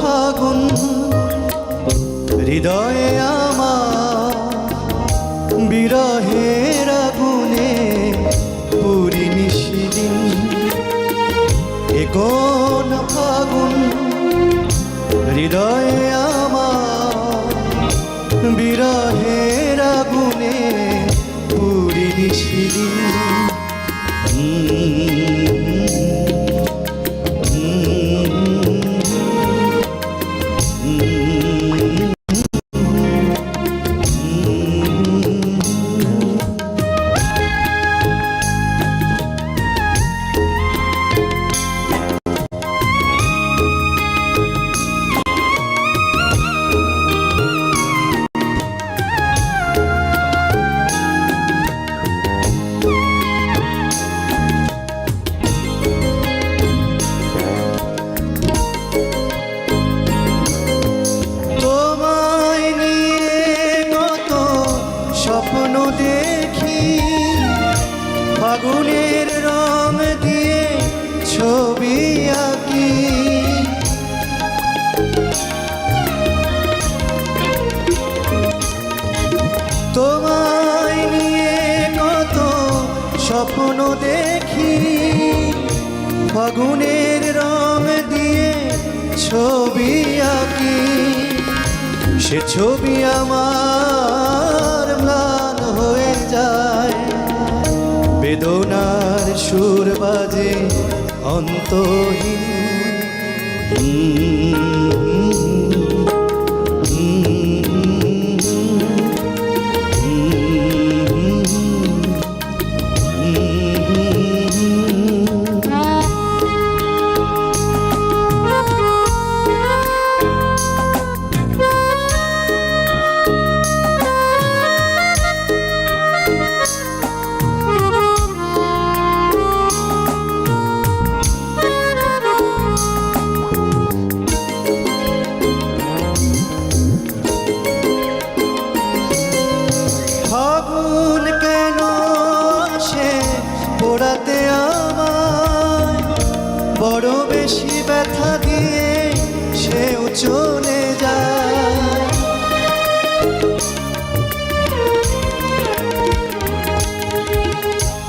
ফাগুন, হৃদয়ে আমার বিরহের আগুনে পুরি নিশিদিন। কোন ফাগুন, হৃদয়ে আমার বিরহের আগুনে পুরি নিশিদিন। ফাগুনের রং দিয়ে ছবি আঁকি। তোমায় নিয়ে কত স্বপ্ন দেখি। ফাগুনের রং দিয়ে ছবি আঁকি। সে ছবি আমার বাজে অন্তহীন। আমায় বড় বেশি ব্যথা দিয়ে সেও চলে যায়।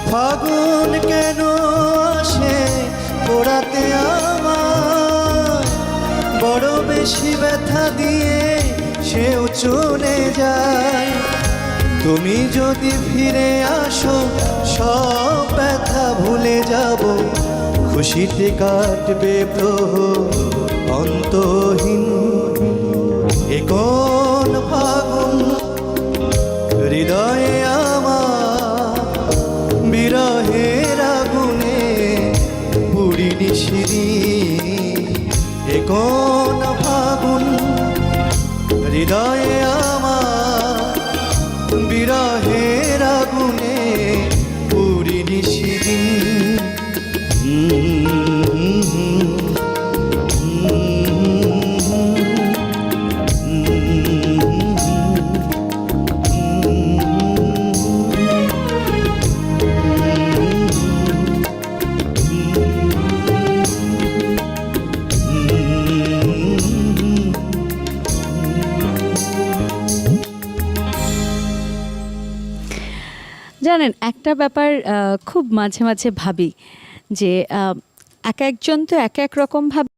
ফাগুন কেন আসে পোড়াতে আমায় বড় বেশি ব্যথা দিয়ে সেও চলে যায়। তুমি যদি ফিরে আসো, সব ব্যথা ভুলে যাব। খুশিতে কাটবে প্রহ অন্তহীন। এ কোন ফাগুন? হৃদয়ে আমার বিরহের আগুনে পুরি নিশিরি। এ কোন ফাগুন? হৃদয়ে জানেন, একটা ব্যাপার খুব মাঝে মাঝে ভাবি যে এক একজন তো এক এক রকম ভাবে